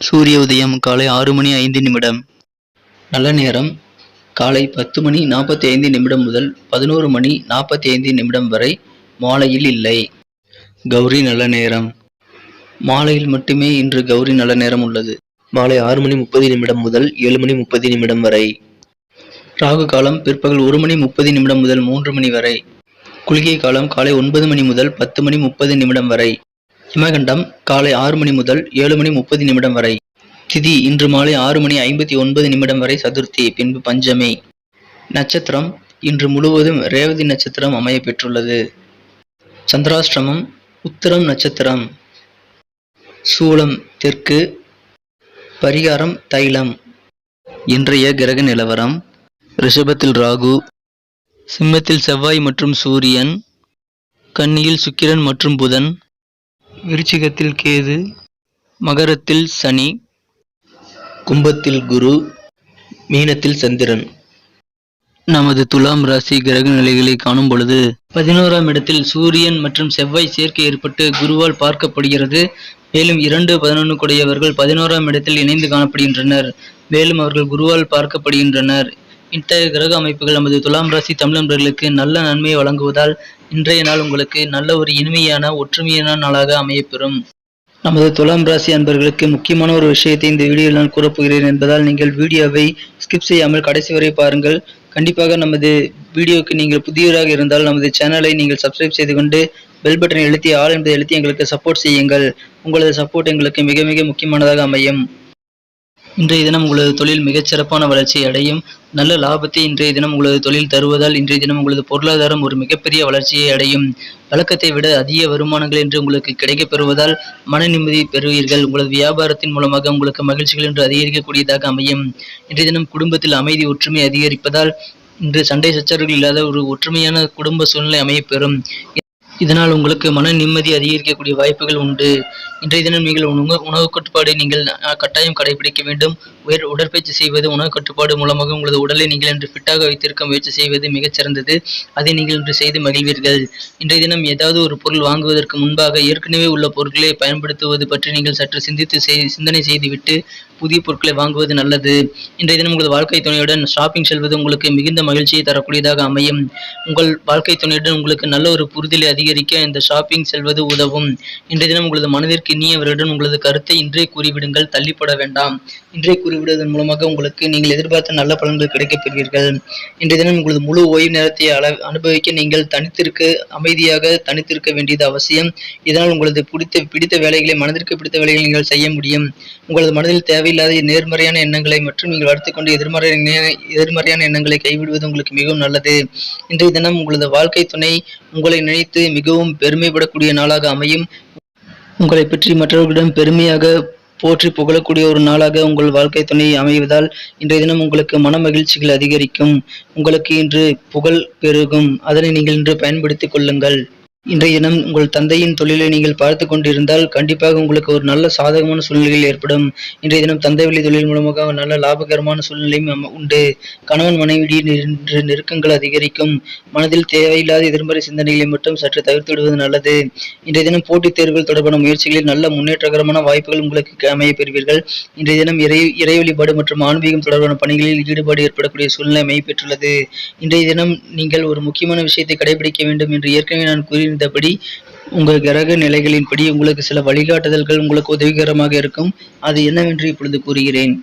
சூரிய உதயம் காலை ஆறு மணி ஐந்து நிமிடம். நல்ல நேரம். காலை பத்து மணி நாற்பத்தி ஐந்து நிமிடம் முதல் பதினோரு மணி நாற்பத்தி ஐந்து நிமிடம் வரை மாலையில் இல்லை. கௌரி நல்ல நேரம். மாலையில் மட்டுமே இன்று கௌரி நல்ல நேரம் உள்ளது. மாலை ஆறு மணி முப்பது நிமிடம் முதல் ஏழு மணி முப்பது நிமிடம் வரை. ராகு காலம் பிற்பகல் ஒரு மணி முப்பது நிமிடம் முதல் மூன்று மணி வரை. குளிகை காலம் காலை ஒன்பது மணி முதல் பத்து மணி முப்பது நிமிடம் வரை. இமகண்டம் காலை ஆறு மணி முதல் ஏழு மணி முப்பது நிமிடம் வரை. திதி இன்று மாலை ஆறு மணி ஐம்பத்தி ஒன்பது நிமிடம் வரை சதுர்த்தி பின்பு பஞ்சமி. நட்சத்திரம் இன்று முழுவதும் ரேவதி நட்சத்திரம் அமைய பெற்றுள்ளது. சந்திராஷ்டிரமம் உத்தரம் நட்சத்திரம். சூலம் தெற்கு. பரிகாரம் தைலம். இன்றைய கிரக நிலவரம் ரிஷபத்தில் ராகு சிம்மத்தில் செவ்வாய் மற்றும் சூரியன் கன்னியில் சுக்கிரன் மற்றும் புதன் விருச்சிகத்தில் கேது மகரத்தில் சனி கும்பத்தில் குரு மீனத்தில் சந்திரன். நமது துலாம் ராசி கிரக நிலைகளை காணும் பொழுது பதினோராம் இடத்தில் சூரியன் மற்றும் செவ்வாய் சேர்க்கை ஏற்பட்டு குருவால் பார்க்கப்படுகிறது. மேலும் இரண்டு பதினொன்று கூடியவர்கள் பதினோராம் இடத்தில் இணைந்து காணப்படுகின்றனர். மேலும் அவர்கள் குருவால் பார்க்கப்படுகின்றனர். இத்தகைய கிரக அமைப்புகள் நமது துலாம் ராசி தமிழர்களுக்கு நல்ல நன்மையை வழங்குவதால் இன்றைய நாள் உங்களுக்கு நல்ல ஒரு இனிமையான ஒற்றுமையான நாளாக அமையப்பெறும். நமது துலாம் ராசி அன்பர்களுக்கு முக்கியமான ஒரு விஷயத்தை இந்த வீடியோவில் நான் கூறப்போகிறேன் என்பதால் நீங்கள் வீடியோவை ஸ்கிப் செய்யாமல் கடைசி வரை பாருங்கள். கண்டிப்பாக நமது வீடியோவுக்கு நீங்கள் புதியவராக இருந்தால் நமது சேனலை நீங்கள் சப்ஸ்கிரைப் செய்து கொண்டு பெல் பட்டனை எழுத்தி ஆள் என்பதை எழுத்தி எங்களுக்கு சப்போர்ட் செய்யுங்கள். உங்களது சப்போர்ட் எங்களுக்கு மிக மிக முக்கியமானதாக அமையும். இன்றைய தினம் உங்களது தொழில் மிகச்சிறப்பான வளர்ச்சியை அடையும். நல்ல லாபத்தை இன்றைய தினம் உங்களது தொழில் தருவதால் இன்றைய தினம் உங்களது பொருளாதாரம் ஒரு மிகப்பெரிய வளர்ச்சியை அடையும். வழக்கத்தை விட அதிக வருமானங்கள் என்று உங்களுக்கு கிடைக்கப் பெறுவதால் மன நிம்மதி பெறுவீர்கள். உங்களது வியாபாரத்தின் மூலமாக உங்களுக்கு மகிழ்ச்சிகள் என்று அதிகரிக்கக்கூடியதாக அமையும். இன்றைய தினம் குடும்பத்தில் அமைதி ஒற்றுமை அதிகரிப்பதால் இன்று சண்டை சச்சரவுகள் இல்லாத ஒரு ஒற்றுமையான குடும்ப சூழ்நிலை அமையப்பெறும். இதனால் உங்களுக்கு மன நிம்மதி அதிகரிக்கக்கூடிய வாய்ப்புகள் உண்டு. இன்றைய தினம் நீங்கள் உணவு உணவு கட்டுப்பாடு நீங்கள் கட்டாயம் கடைபிடிக்க வேண்டும். உயர் உடற்பயிற்சி செய்வது உணவு கட்டுப்பாடு மூலமாக உங்களது உடலை நீங்கள் இன்று ஃபிட்டாக வைத்திருக்க முயற்சி செய்வது மிகச் சிறந்தது. அதை நீங்கள் இன்று செய்து மகிழ்வீர்கள். இன்றைய தினம் ஏதாவது ஒரு பொருள் வாங்குவதற்கு முன்பாக ஏற்கனவே உள்ள பொருட்களை பயன்படுத்துவது பற்றி நீங்கள் சற்று சிந்தித்து சிந்தனை செய்துவிட்டு புதிய பொருட்களை வாங்குவது நல்லது. இன்றைய தினம் உங்களது வாழ்க்கை துணையுடன் ஷாப்பிங் செல்வது உங்களுக்கு மிகுந்த மகிழ்ச்சியை தரக்கூடியதாக அமையும். உங்கள் வாழ்க்கை துணையுடன் உங்களுக்கு நல்ல ஒரு புரிதலை அதிகரிக்க இந்த ஷாப்பிங் செல்வது உதவும். இன்றைய தினம் உங்களது மனதிற்கு இனியவருடன் உங்களது கருத்தை இன்றே கூறிவிடுங்கள். தள்ளிப்பட வேண்டாம். இன்றே குறிப்பிடுவதன் மூலமாக உங்களுக்கு நீங்கள் எதிர்பார்த்த நல்ல பலன்கள் கிடைக்கப் பெறுவீர்கள். இன்றைய தினம் உங்களது முழு ஓய்வு நேரத்தை அள அனுபவிக்க நீங்கள் தனித்திருக்க அமைதியாக தனித்திருக்க வேண்டியது அவசியம். இதனால் உங்களது பிடித்த பிடித்த வேலைகளை மனதிற்கு பிடித்த வேலைகளை நீங்கள் செய்ய முடியும். உங்களது மனதில் தேவையில்லாத நேர்மறையான எண்ணங்களை மற்றும் நீங்கள் வளர்த்துக்கொண்டு எதிர்மறையான எதிர்மறையான எண்ணங்களை கைவிடுவது உங்களுக்கு மிகவும் நல்லது. இன்றைய தினம் உங்களது வாழ்க்கை துணை உங்களை நினைத்து மிகவும் பெருமைப்படக்கூடிய நாளாக அமையும். உங்களை பற்றி மற்றவர்களிடம் பெருமையாக போற்றி புகழக்கூடிய ஒரு நாளாக உங்கள் வாழ்க்கை துணை அமைவதால் இன்றைய தினம் உங்களுக்கு மன மகிழ்ச்சிகள் அதிகரிக்கும். உங்களுக்கு இன்று புகழ் பெருகும். அதனை நீங்கள் இன்று பயன்படுத்திக் கொள்ளுங்கள். இன்றைய தினம் உங்கள் தந்தையின் தொழிலை நீங்கள் பார்த்து கொண்டிருந்தால் கண்டிப்பாக உங்களுக்கு ஒரு நல்ல சாதகமான சூழ்நிலைகள் ஏற்படும். இன்றைய தினம் தந்தை வழி தொழில் மூலமாக நல்ல லாபகரமான சூழ்நிலையும் உண்டு. கணவன் மனைவியின் நெருக்கங்கள் அதிகரிக்கும். மனதில் தேவையில்லாத எதிர்மறை சிந்தனைகளை மட்டும் சற்று தவிர்த்து விடுவது நல்லது. இன்றைய தினம் போட்டித் தேர்வுகள் தொடர்பான முயற்சிகளில் நல்ல முன்னேற்றகரமான வாய்ப்புகள் உங்களுக்கு அமைய பெறுவீர்கள். இன்றைய தினம் இறை இறை வழிபாடு மற்றும் ஆன்மீகம் தொடர்பான பணிகளில் ஈடுபாடு ஏற்படக்கூடிய சூழ்நிலை அமைய பெற்றுள்ளது. இன்றைய தினம் நீங்கள் ஒரு முக்கியமான விஷயத்தை கடைபிடிக்க வேண்டும் என்று ஏற்கனவே நான் கூறி கூறியிருந்தபடி உங்கள் கிரக நிலைகளின்படி உங்களுக்கு சில வழிகாட்டுதல்கள் உங்களுக்கு உதவிகரமாக இருக்கும். அது என்னவென்று இப்பொழுது கூறுகிறேன்.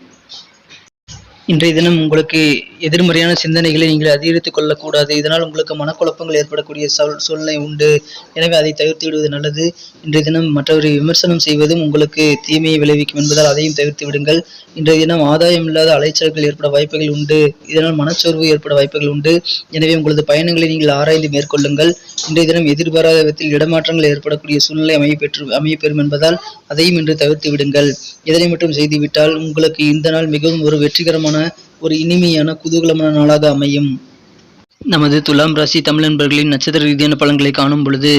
இன்றைய தினம் உங்களுக்கு எதிர்மறையான சிந்தனைகளை நீங்கள் அதிகரித்துக் கொள்ளக்கூடாது. இதனால் உங்களுக்கு மனக்குழப்பங்கள் ஏற்படக்கூடிய சொல் சூழ்நிலை உண்டு. எனவே அதை தவிர்த்து விடுவது நல்லது. இன்றைய தினம் மற்றவரை விமர்சனம் செய்வதும் உங்களுக்கு தீமையை விளைவிக்கும் என்பதால் அதையும் தவிர்த்து விடுங்கள். இன்றைய தினம் ஆதாயம் இல்லாத அலைச்சல்கள் ஏற்பட வாய்ப்புகள் உண்டு. இதனால் மனச்சோர்வு ஏற்பட வாய்ப்புகள் உண்டு. எனவே உங்களது பயணங்களை நீங்கள் ஆராய்ந்து மேற்கொள்ளுங்கள். இன்றைய தினம் எதிர்பாராத விதத்தில் இடமாற்றங்கள் ஏற்படக்கூடிய சூழ்நிலை அமைய பெற்று அமையப்பெறும் என்பதால் அதையும் இன்று தவிர்த்து விடுங்கள். இதனை மட்டும் செய்துவிட்டால் உங்களுக்கு இந்த நாள் மிகவும் ஒரு வெற்றிகரமான ஒரு இனிமையான குதூகலமான நாளாக அமையும். நமது துலாம் ராசி தமிழ் நண்பர்களின் நட்சத்திர ரீதியான பலன்களை காணும் பொழுது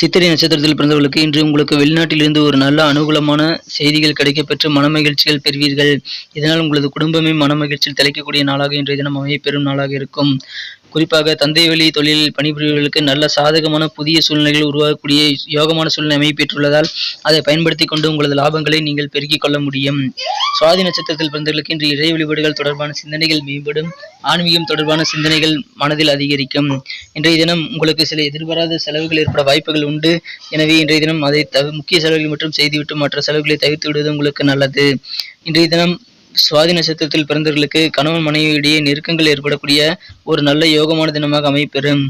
சித்திரை நட்சத்திரத்தில் பிறந்தவர்களுக்கு இன்று உங்களுக்கு வெளிநாட்டிலிருந்து ஒரு நல்ல அனுகூலமான செய்திகள் கிடைக்கப்பெற்று மனமகிழ்ச்சிகள் பெறுவீர்கள். இதனால் உங்களது குடும்பமே மனமகிழ்ச்சியில் தலைக்கக்கூடிய நாளாக இன்றைய தினம் அமைய பெறும் நாளாக இருக்கும். குறிப்பாக தந்தை வழி தொழிலில் பணிபுரிபவர்களுக்கு நல்ல சாதகமான புதிய சூழ்நிலைகள் உருவாகக்கூடிய யோகமான சூழ்நிலை அமைப்பெற்றுள்ளதால் அதை பயன்படுத்தி கொண்டு உங்களது லாபங்களை நீங்கள் பெருக்கிக் கொள்ள முடியும். சுவாதி நட்சத்திரத்தில் பிறந்தவர்களுக்கு இன்று இறை வழிபாடுகள் தொடர்பான சிந்தனைகள் மேம்படும் ஆன்மீகம் தொடர்பான சிந்தனைகள் மனதில் அதிகரிக்கும். இன்றைய தினம் உங்களுக்கு சில எதிர்பாராத செலவுகள் ஏற்பட வாய்ப்புகள் உண்டு. எனவே இன்றைய தினம் அதை தவிர முக்கிய செலவுகள் மட்டும் செய்துவிட்டு மற்ற செலவுகளை தவிர்த்து விடுவது உங்களுக்கு நல்லது. இன்றைய தினம் சுவாதி நட்சத்திரத்தில் பிறந்தவர்களுக்கு கணவன் மனைவியிடையே நெருக்கங்கள் ஏற்படக்கூடிய ஒரு நல்ல யோகமான தினமாக அமைப்பெறும்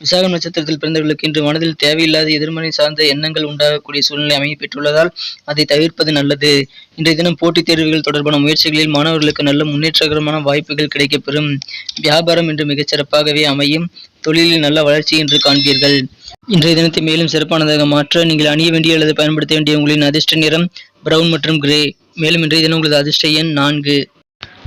விசாக நட்சத்திரத்தில் பிறந்தவர்களுக்கு இன்று மனதில் தேவையில்லாத எதிர்மறை சார்ந்த எண்ணங்கள் உண்டாகக்கூடிய சூழ்நிலை அமைய பெற்றுள்ளதால் அதை தவிர்ப்பது நல்லது. இன்றைய தினம் போட்டித் தேர்வுகள் தொடர்பான முயற்சிகளில் மாணவர்களுக்கு நல்ல முன்னேற்றகரமான வாய்ப்புகள் கிடைக்கப்பெறும். வியாபாரம் இன்று மிகச் சிறப்பாகவே அமையும். தொழிலில் நல்ல வளர்ச்சி என்று காண்பீர்கள். இன்றைய தினத்தை மேலும் சிறப்பானதாக மாற்ற நீங்கள் அணிய வேண்டிய அல்லது பயன்படுத்த வேண்டிய உங்களின் அதிர்ஷ்ட நிறம் பிரவுன் மற்றும் கிரே மேலும் இன்றைய தினம் உங்களது அதிர்ஷ்ட எண் நான்கு.